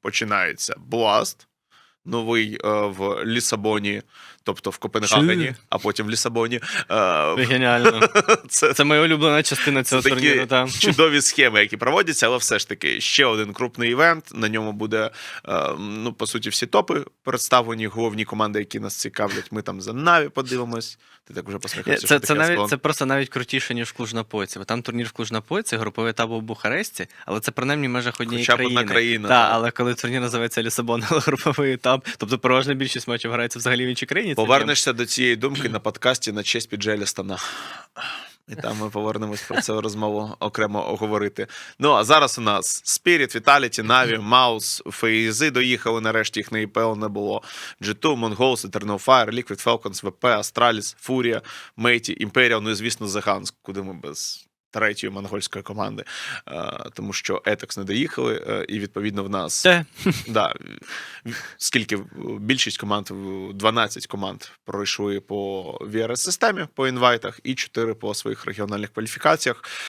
починається Blast, новий е, в Лісабоні, тобто в Копенгагені, а потім в Лісабоні. Е, Геніально. це Це моя улюблена частина цього це такі турніру. Та. чудові схеми, які проводяться, але все ж таки ще один крупний івент. На ньому буде е, ну по суті всі топи представлені, головні команди, які нас цікавлять. Ми там за Наві подивимось. Ти так вже посміхався. Це, це, навіть, це просто навіть крутіше, ніж в Клуж-Напойці. Бо там турнір в Клуж-Напойці, груповий етап у Бухаресті, але це принаймні в межах однієї Хоча б одна країна, так. але коли турнір називається Лісабон, але груповий етап, тобто переважна більшість матчів грається взагалі в іншій країні. Повернешся до цієї думки на подкасті на честь Піджеля Стана. І там ми повернемось про це розмову окремо оговорити. Ну а зараз у нас Spirit, Vitality, Na'Vi, Маус, Фейзи доїхали. Нарешті їх на ІПЛ не було. G2, Mongols, Eternal Fire, Liquid Falcons, VP, Astralis, Furia, Мейті, Imperial, ну і звісно, The куди ми без. Третьої монгольської команди, Е, тому що Етекс не доїхали, е, і відповідно в нас Те. Да. Скільки більшість команд, 12 команд пройшли по VRS-системі, по інвайтах, і 4 по своїх регіональних кваліфікаціях.